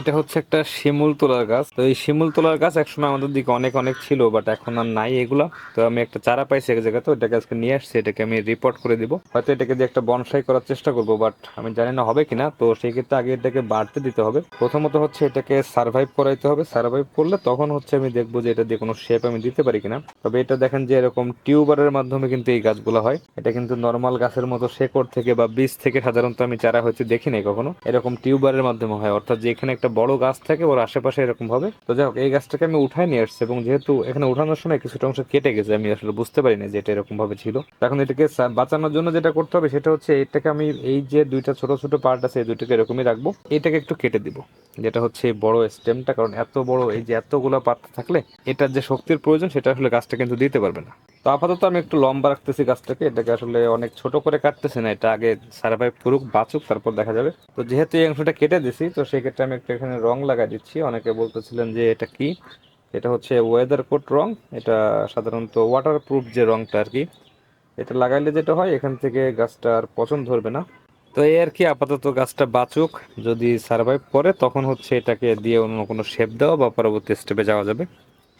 এটা হচ্ছে একটা শিমুল তোলার গাছ। তো এই শিমুল তোলার গাছ একসময় আমাদের দিকে অনেক অনেক ছিল বাট এখন আর নাই এগুলা। তো আমি একটা চারা পাইছি এক জায়গাতে, ওইটাকে আজকে নিয়ে আসছি, এটাকে আমি রিপোর্ট করে দিব। হয়তো এটাকে দিয়ে একটা বনসাই করার চেষ্টা করব বাট আমি জানি না হবে কিনা। তো সেই ক্ষেত্রে আগে এটাকে বাড়তে দিতে হবে। প্রথমত হচ্ছে এটাকে সার্ভাইভ করাইতে হবে। সার্ভাইভ করলে তখন হচ্ছে আমি দেখব যে এটা দিয়ে কোনো শেপ আমি দিতে পারি কিনা। তবে এটা দেখেন যে এরকম টিউবারের মাধ্যমে কিন্তু এই গাছগুলো হয়। এটা কিন্তু নর্মাল গাছের মতো শেকড় থেকে বা বীজ থেকে সাধারণত আমি চারা হচ্ছে দেখি নাই কখনো। এরকম টিউবারের মাধ্যমে হয়। অর্থাৎ যে এখানে একটা বড় গাছ থাকে, ওর আশেপাশে এরকম হবে। তো যাই হোক, এই গাছটাকে আমি উঠাই নিয়ে আসছি এবং যেহেতু এখানে উঠানোর সময় কিছুটা অংশ কেটে গেছে, আমি আসলে বুঝতে পারি পারিনি যে এটা এরকম ভাবে ছিল এখন এটাকে বাঁচানোর জন্য যেটা করতে হবে সেটা হচ্ছে এটাকে আমি এই যে দুইটা ছোট ছোট পার্ট আছে, এই দুইটাকে এরকমই রাখব। এটাকে একটু কেটে দিব, যেটা হচ্ছে বড় স্টেমটা কারণ এত বড় এই যে এতগুলো পাতা থাকলে এটার যে শক্তির প্রয়োজন, সেটা আসলে গাছটা কিন্তু দিতে পারবে না। তো আপাতত আমি একটু লম্বা রাখতেছি গাছটাকে, এটাকে আসলে অনেক ছোট করে কাটতেছি না, এটা আগে সার্ভাইভ করুক, বাঁচুক, তারপর দেখা যাবে। তো যেহেতু এই অংশটা কেটে দিছি, তো সেক্ষেত্রে আমি একটু এখানে রং লাগাই দিচ্ছি। অনেকে বলতেছিলেন যে এটা কি? এটা হচ্ছে ওয়েদার কোট রং, এটা সাধারণত ওয়াটার প্রুফ যে রংটা আর কি। এটা লাগাইলে যেটা হয়, এখান থেকে গাছটা আর পছন্দ ধরবে না। তো এই আর কি, আপাতত গাছটা বাঁচুক, যদি সার্ভাইভ করে, তখন হচ্ছে এটাকে দিয়ে অন্য কোনো শেপ দেওয়া বা পরবর্তী স্টেপে যাওয়া যাবে।